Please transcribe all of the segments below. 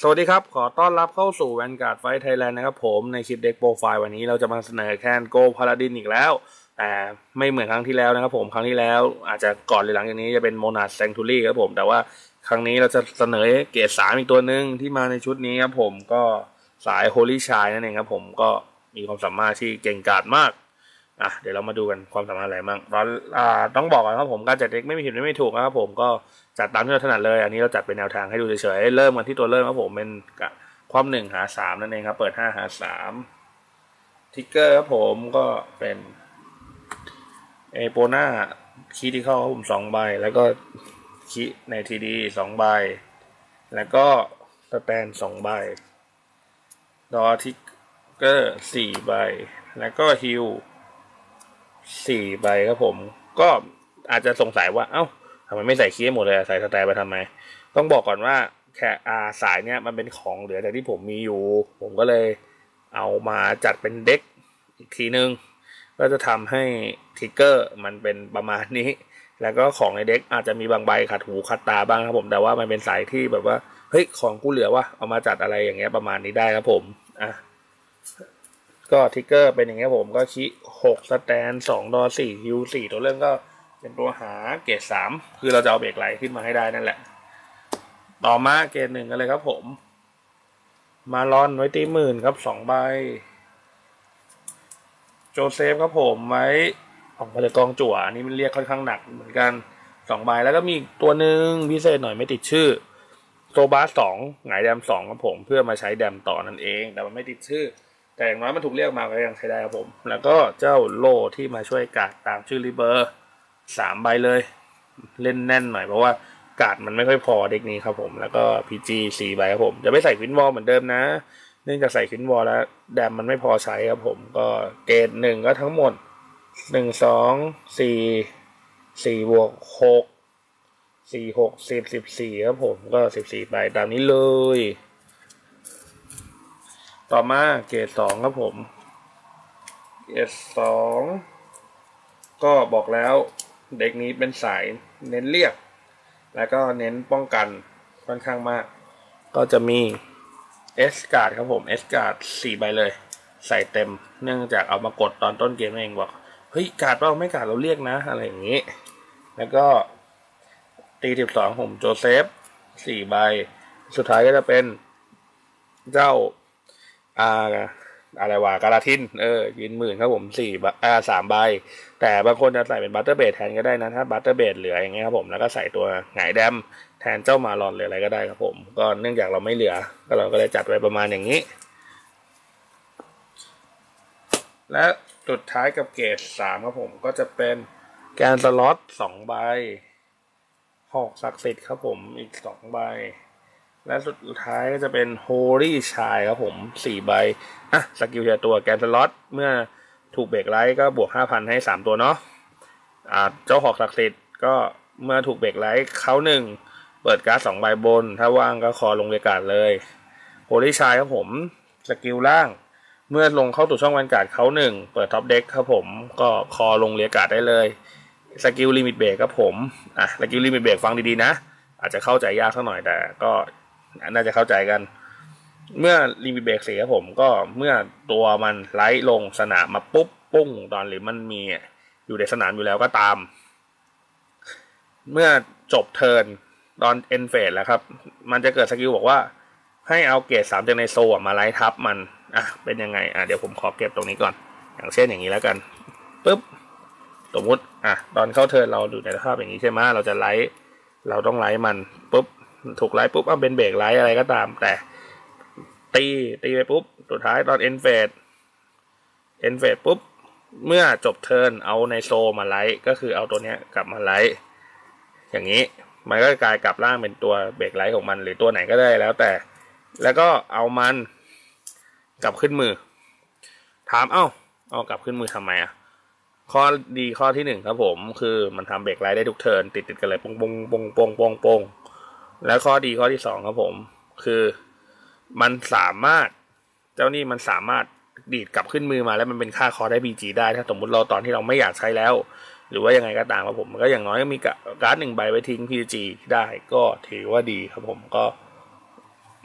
สวัสดีครับ ขอต้อนรับเข้าสู่แวนการ์ดไฟไทยแลนด์นะครับผมในคลิปเด็กโปรไฟล์วันนี้เราจะมาเสนอแคนโกพาราดินอีกแล้ว แต่ไม่เหมือนครั้งที่แล้วนะครับผมครั้งที่แล้วอาจจะก่อนหรือหลังจากนี้จะเป็นโมนาสแซงทูรี่ครับผม แต่ว่าครั้งนี้เราจะเสนอเกรดสามอีกตัวหนึ่งที่มาในชุดนี้ครับผมก็สายโฮลี่ชายนั่นเองครับผมก็มีความสามารถที่เก่งกาจมาก อะเดี๋ยวเรามาดูกันความสามารถอะไรบ้างตอนอ่าต้องบอกก่อนครับผมการจัดเด็กไม่มีผิดไม่ถูกนะครับผมก็จัดตามที่เราถนัดเลย อันนี้เราจัดเป็นแนวทางให้ดูเฉยๆเริ่มกันที่ตัวเริ่มครับผมเป็นความหนึ่งหาสามนั่นเองครับ เปิดห้าหาสามทิกเกอร์ครับผมก็เป็นเอโปนาคีที่เข้าครับผมสองใบ แล้วก็คีในทีดีสองใบ แล้วก็สแตนสองใบดอทิกเกอร์สี่ใบ แล้วก็ฮิล สี่ใบครับผม ก็อาจจะสงสัยว่าเอ้าทำไมไม่ใส่คีย์หมดเลยใส่สแตนไปทำไม ต้องบอกก่อนว่าแค่อาสายเนี้ยมันเป็นของเหลือจากที่ผมมีอยู่ ผมก็เลยเอามาจัดเป็นเด็กอีกทีนึง ก็จะทำให้ทิกเกอร์มันเป็นประมาณนี้ แล้วก็ของในเด็กอาจจะมีบางใบขัดหูขัดตาบ้างครับผมแต่ว่ามันเป็นสายที่แบบว่าเฮ้ยของกูเหลือว่ะเอามาจัดอะไรอย่างเงี้ยประมาณนี้ได้ครับผมอะ ก็ทิกเกอร์เป็นอย่างเงี้ยผมก็ชี้หกสแตนสองดอสี่ฮิวสี่ตัวเรื่องก็เป็นตัวหาเกรดสามคือเราจะเอาเบรกไหลขึ้นมาให้ได้นั่นแหละ ต่อมาเกรดหนึ่งกันเลยครับผม มาลอนไว้ตีหมื่นครับสองใบ โจเซฟครับผมไว้ออกมาจากกองจั่วอันนี้มันเรียกค่อนข้างหนักเหมือนกันสองใบแล้วก็มีอีกตัวหนึ่งพิเศษหน่อยไม่ติดชื่อโซบาสสองหงายแดมสองครับผมเพื่อมาใช้แดมต่อนั่นเอง แต่มันไม่ติดชื่อ แต่อย่างน้อยมันถูกเรียกมาก็ยังใช้ได้ครับผม แล้วก็เจ้าโลที่มาช่วยกาดตามชื่อริเบอร์สามใบเลย เล่นแน่นหน่อยเพราะว่ากาดมันไม่ค่อยพอเด็กนี้ครับผม แล้วก็พีจีสี่ใบครับผมจะไม่ใส่ควินวอลเหมือนเดิมนะ เนื่องจากใส่ควินวอลแล้วแดมมันไม่พอใช้ครับผม ก็เกรดหนึ่งก็ทั้งหมดหนึ่งสองสี่สี่บวกหกสี่หกสิบสิบสี่ครับผมก็สิบสี่ใบตามนี้เลย ต่อมาเกรดสองครับผม เกรดสองก็บอกแล้วเด็กนี้เป็นสายเน้นเรียก แล้วก็เน้นป้องกันค่อนข้างมาก ก็จะมีเอสการ์ดครับผมเอสการ์ดสี่ใบเลย ใส่เต็ม เนื่องจากเอามากดตอนต้นเกมเองบอกเฮ้ยการ์ดเราไม่การ์ดเราเรียกนะ อะไรอย่างนี้ แล้วก็ตีสิบสองผมโจเซฟสี่ใบ สุดท้ายก็จะเป็นเจ้า อ่าอะไรวะการาทิน เออยืนหมื่นครับผมสี่ใบอ่าสามใบ แต่บางคนจะใส่เป็นบัตเตอร์เบดแทนก็ได้นะ ถ้าบัตเตอร์เบดเหลืออย่างเงี้ยครับผม แล้วก็ใส่ตัวหงายแดมแทนเจ้ามาลอนหรืออะไรก็ได้ครับผม ก็เนื่องจากเราไม่เหลือ ก็เราก็เลยจัดไว้ประมาณอย่างนี้ และสุดท้ายกับเกรดสามครับผมก็จะเป็นแกนสล็อตสองใบหอกศักดิ์สิทธิ์ครับผมอีกสองใบ และสุดท้ายก็จะเป็นโฮลี่ชายครับผมสี่ใบ อะ สกิลเทียตัวแกนสล็อต เมื่อถูกเบรกไลท์ก็บวกห้าพันให้สามตัวเนาะ อ่า เจ้าหอกศักดิ์สิทธิ์ก็เมื่อถูกเบรกไลท์เขาหนึ่ง เปิดการ์ดสองใบบน ถ้าว่างก็คอลงเรียกการ์ดเลยโฮลี่ชายครับผม สกิลล่าง เมื่อลงเข้าสู่ช่องแวนการ์ดเขาหนึ่ง เปิดท็อปเด็กครับผม ก็คอลงเรียกการ์ดได้เลย สกิลลิมิตเบรกครับผม อะ สกิลลิมิตเบรกฟังดีๆนะ อาจจะเข้าใจยากสักหน่อยแต่ก็ น่าจะเข้าใจกัน เมื่อลิมิเบรกเสียผมก็เมื่อตัวมันไลท์ลงสนามมาปุ๊บปุ้ง ตอนหรือมันมีอยู่ในสนามอยู่แล้วก็ตาม เมื่อจบเทิร์นตอนเอ็นเฟสแล้วครับ มันจะเกิดสกิลบอกว่า ให้เอาเกรดสามจากในโซมาไลท์ทับมันอะเป็นยังไงอะเดี๋ยวผมขอเก็บตรงนี้ก่อน อย่างเช่นอย่างนี้แล้วกันปุ๊บสมมุติอะตอนเข้าเทิร์นเราดูในสภาพอย่างนี้ใช่ไหมเราจะไลท์เราต้องไลท์มันปุ๊บ ถูกไลท์ปุ๊บเอาเป็นเบรกไลท์อะไรก็ตาม แต่ ตีตีไปปุ๊บ สุดท้ายตอนเอ็นเฟดเอ็นเฟดปุ๊บ เมื่อจบเทิร์นเอาในโซมาไลท์ก็คือเอาตัวเนี้ยกลับมาไลท์อย่างนี้มันก็กลายกลับร่างเป็นตัวเบรกไลท์ของมัน หรือตัวไหนก็ได้แล้วแต่ แล้วก็เอามันกลับขึ้นมือ ถามเอ้า เอากลับขึ้นมือทำไมอะข้อดีข้อที่หนึ่งครับผม คือมันทำเบรกไลท์ได้ทุกเทิร์นติดติดกันเลยปงปงปงปงปงปง แล้วข้อดีข้อที่สองครับผม คือมันสามารถเจ้านี่มันสามารถดีดกลับขึ้นมือมาแล้วมันเป็นค่าคอได้บีจีได้ถ้าสมมติเราตอนที่เราไม่อยากใช้แล้ว หรือว่ายังไงก็ตามครับผมก็อย่างน้อยก็มีการ์ดหนึ่งใบไว้ทิ้งพีจีได้ก็ถือว่าดีครับผมก็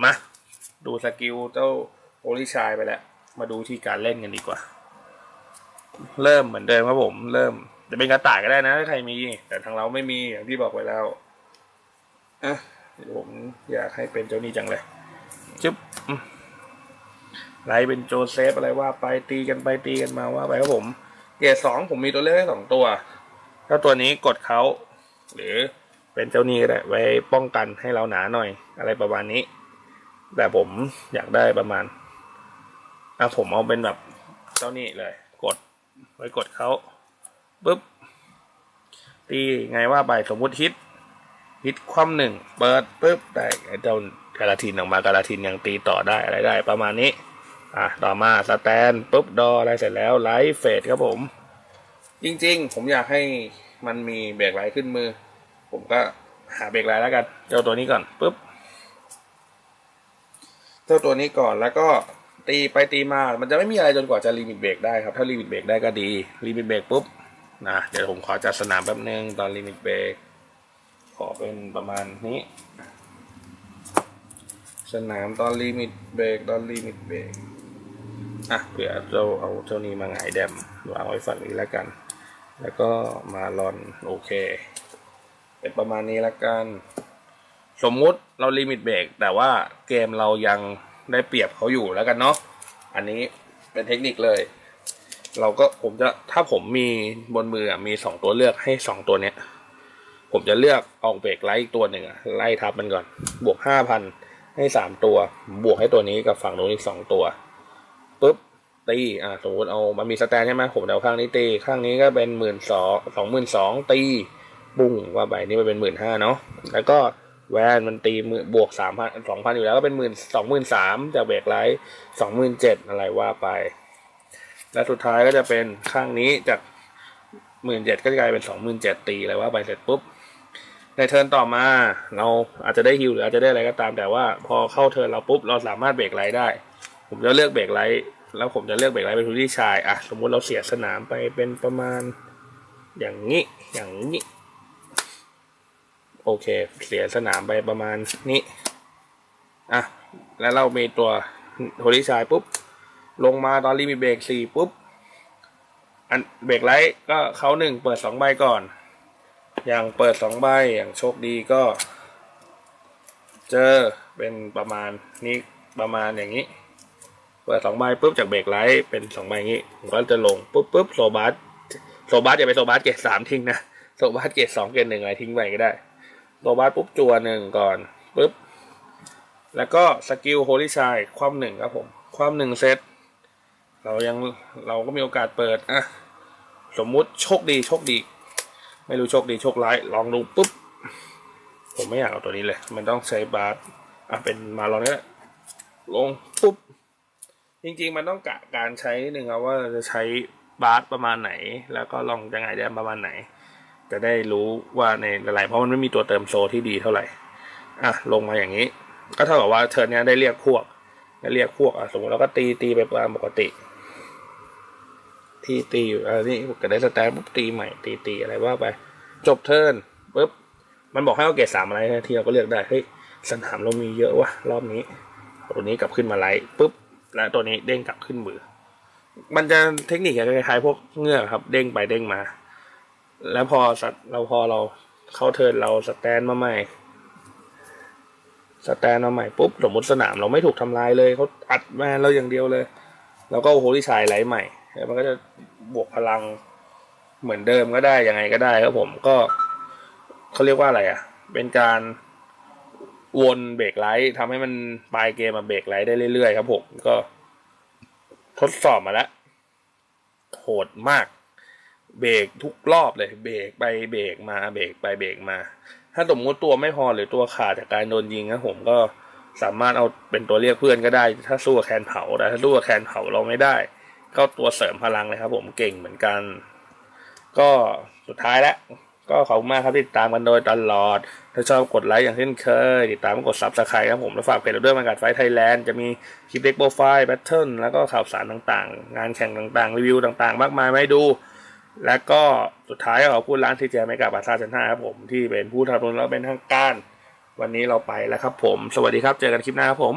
มาดูสกิลเจ้าโอลิชายไปแล้ว มาดูที่การเล่นกันดีกว่า เริ่มเหมือนเดิมครับผม เริ่มจะเป็นกระต่ายก็ได้นะถ้าใครมี แต่ทางเราไม่มีอย่างที่บอกไปแล้วอะ ผมอยากให้เป็นเจ้านี้จังเลยจึ๊บอืมไลท์เป็นโจเซฟอะไรว่าไปตีกันไปตีกันมาว่าไปครับผมเกรดสองผมมีตัวเลือกให้สองตัว ถ้าตัวนี้กดเขาหรือเป็นเจ้านี้ก็ได้ไว้ป้องกันให้เราหนาหน่อย อะไรประมาณนี้ แต่ผมอยากได้ประมาณอะผมเอาเป็นแบบเจ้านี้เลย กดไว้กดเขาปุ๊บตีไงว่าไปสมมุติฮิต ฮิตคว่ำหนึ่งเปิดปุ๊บแต่ไอ้เจ้ากาลาทินออกมากาลาทินยังตีต่อได้อะไรได้ ประมาณนี้อะต่อมาสแตนปุ๊บดออะไรเสร็จแล้วไลท์เฟดครับผม จริงๆ ผมอยากให้มันมีเบรกไลท์ขึ้นมือ ผมก็หาเบรกไลท์แล้วกัน เจ้าตัวนี้ก่อนปุ๊บเจ้าตัวนี้ก่อนแล้วก็ตีไปตีมา มันจะไม่มีอะไรจนกว่าจะลิมิตเบรกได้ครับ ถ้าลิมิตเบรกได้ก็ดีลิมิตเบรกปุ๊บนะเดี๋ยวผมขอจัดสนามแป๊บนึงตอนลิมิตเบรก อเป็นประมาณนี้ สนามตอนลิมิตเบรกตอนลิมิตเบรกอะเผื่อเราเอาเจ้านี้มาหงายแดมวางไว้ฝั่งนี้แล้วกัน แล้วก็มาลอนโอเค เป็นประมาณนี้แล้วกัน สมมุติเราลิมิตเบรกแต่ว่าเกมเรายังได้เปรียบเขาอยู่แล้วกันเนาะอันนี้เป็นเทคนิคเลย เราก็ผมจะถ้าผมมีบนมือมีสองตัวเลือกให้สองตัวเนี้ย ผมจะเลือกออกเบรกไล่อีกตัวหนึ่งอะไล่ทับมันก่อน บวกห้าพันให้สามตัว บวกให้ตัวนี้กับฝั่งโน้นอีกสองตัวปุ๊บตีอ่าสมมติเอามันมีสแตนใช่ไหมผมเอาข้างนี้ตี ข้างนี้ก็เป็นหมื่นสองสองหมื่นสองตีบุ้งว่าใบนี้มันเป็นหมื่นห้าเนาะแล้วก็แวนมันตีมือบวกสามพันสองพันอยู่แล้วก็เป็นหมื่นสองหมื่นสามจากเบรกไลท์สองหมื่นเจ็ดอะไรว่าไป และสุดท้ายก็จะเป็นข้างนี้จากหมื่นเจ็ดก็จะกลายเป็นสองหมื่นเจ็ดตีอะไรว่าไปเสร็จปุ๊บ ในเทิร์นต่อมาเราอาจจะได้ฮิวหรืออาจจะได้อะไรก็ตาม แต่ว่าพอเข้าเทิร์นเราปุ๊บเราสามารถเบรกไลท์ได้ ผมจะเลือกเบรกไลท์แล้วผมจะเลือกเบรกไลท์เป็นทุที่ชายอะสมมุติเราเสียสนามไปเป็นประมาณอย่างนี้อย่างนี้โอเค เสียสนามไปประมาณนี้อะแล้วเรามีตัวโทที่ชายปุ๊บ ลงมาตอนลิมิตเบรกสี่ปุ๊บอันเบรกไลท์ก็เขาหนึ่งเปิดสองใบก่อน อย่างเปิดสองใบอย่างโชคดีก็ เจอเป็นประมาณนี้ประมาณอย่างนี้ เปิดสองใบปุ๊บจากเบรกไลท์เป็นสองใบอย่างนี้ ผมก็จะลงปุ๊บปุ๊บโซบัสโซบัสอย่าไปโซบัสเกรดสามทิ้งนะโซบัสเกรดสองเกรดหนึ่งอะไรทิ้งไปก็ได้โซบัสปุ๊บจัวหนึ่งก่อนปุ๊บแล้วก็สกิลโฮลิชายคว่ำหนึ่งครับผม คว่ำหนึ่งเซตเรายังเราก็มีโอกาสเปิดอะสมมุติโชคดีโชคดี ไม่รู้โชคดีโชคร้าย ลองดูปุ๊บ ผมไม่อยากเอาตัวนี้เลย มันต้องใช้บาร์อะเป็นมาลองนี้แหละลงปุ๊บ จริงๆ มันต้องกะการใช้นิดนึงครับว่าจะใช้บาร์ประมาณไหน แล้วก็ลองจะไงได้ประมาณไหน จะได้รู้ว่าในหลายๆเพราะมันไม่มีตัวเติมโซที่ดีเท่าไหร่ อะลงมาอย่างนี้ ก็เท่ากับว่าเทิร์นนี้ได้เรียกพวกได้เรียกพวกอะสมมติเราก็ตีตีไปตามปกติที่ตีอยู่อันนี้ก็ได้สแตนปุ๊บตีใหม่ตีตีอะไรว่าไป จบเทิร์นปุ๊บมันบอกให้เอาเกรดสามอะไรนะที่เราก็เลือกได้เฮ้ยสนามเรามีเยอะวะรอบนี้ ตัวนี้กลับขึ้นมาไลท์ปุ๊บแล้วตัวนี้เด้งกลับขึ้นมือ มันจะเทคนิคคล้ายๆพวกเงือกครับ เด้งไปเด้งมา แล้วพอสัตเราพอเราเข้าเทิร์นเราสแตนมาใหม่สแตนมาใหม่ปุ๊บสมมติสนามเราไม่ถูกทำลายเลยเขาอัดแมนเราอย่างเดียวเลย แล้วก็โอ้โหที่ชายไลท์ใหม่แล้วมันก็จะบวกพลัง เหมือนเดิมก็ได้ยังไงก็ได้ครับผมก็เขาเรียกว่าอะไรอะ เป็นการวนเบรกไลท์ทำให้มันปลายเกมมาเบรกไลท์ได้เรื่อยๆครับผมก็ทดสอบมาแล้ว โหดมาก เบรกทุกรอบเลย เบรกไปเบรกมาเบรกไปเบรกมา ถ้าสมมติตัวไม่พอหรือตัวขาดจากการโดนยิงนะผมก็สามารถเอาเป็นตัวเรียกเพื่อนก็ได้ ถ้าสู้กับแคนเผาแต่ถ้าสู้กับแคนเผาเราไม่ได้ ก็ตัวเสริมพลังเลยครับผมเก่งเหมือนกัน ก็สุดท้ายแล้วก็ขอบคุณมากครับที่ติดตามกันโดยตลอด ถ้าชอบกดไลค์อย่างเช่นเคย ติดตามกดซับสไครต์ครับผมแล้วฝากเพจเราด้วยมันกัดไฟไทยแลนด์จะมีคลิปเด็กโปรไฟล์แบทเทิลแล้วก็ข่าวสารต่างๆ งานแข่งต่างๆ รีวิวต่างๆ มากมายมาให้ดู แล้วก็สุดท้ายขอบคุณร้านทีเจไม่กับบาซาชั้นห้าครับผมที่เป็นผู้ทำนุนแล้วเป็นทางการ วันนี้เราไปแล้วครับผม สวัสดีครับเจอกันคลิปหน้าครับผม